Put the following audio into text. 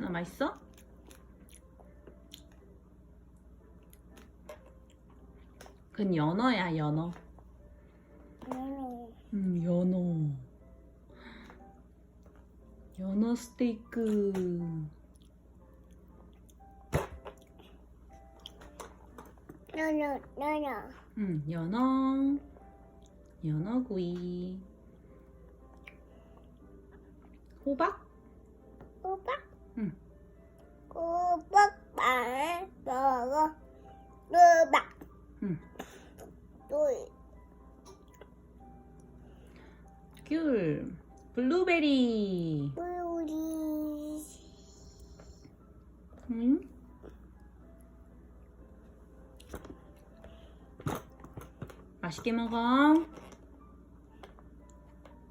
연어 맛있어? 그건 연어야 연어. 음, 음 연어. 연어 스테이크. 너너 너너 음 연어. 연어구이. 호박? 호박 응. 호박 반 먹어 호박 응. 둘귤 블루베리 우리 응? 맛있게 먹어